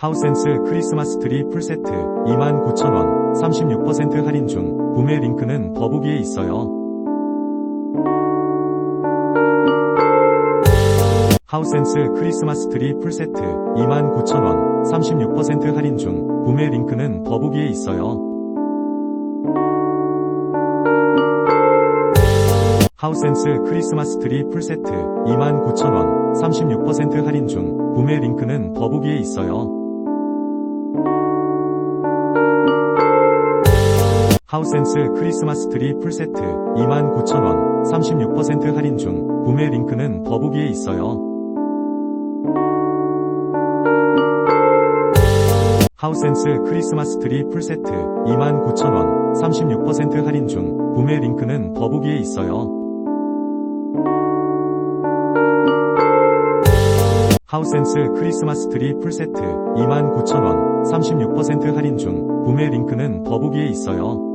하우센스 크리스마스 트리 풀세트 29,000원 36% 할인 중 구매 링크는 더보기에 있어요. 하우센스 크리스마스 트리 풀세트 29,000원 36% 할인 중 구매 링크는 더보기에 있어요. 하우센스 크리스마스 트리 풀세트 29,000원 36% 할인 중 구매 링크는 더보기에 있어요. 하우센스 크리스마스 트리 풀세트 29,000원 36% 할인 중 구매 링크는 더보기에 있어요. 하우센스 크리스마스 트리 풀세트 29,000원 36% 할인 중 구매 링크는 더보기에 있어요. 하우센스 크리스마스 트리 풀세트 29,000원 36% 할인 중 구매 링크는 더보기에 있어요.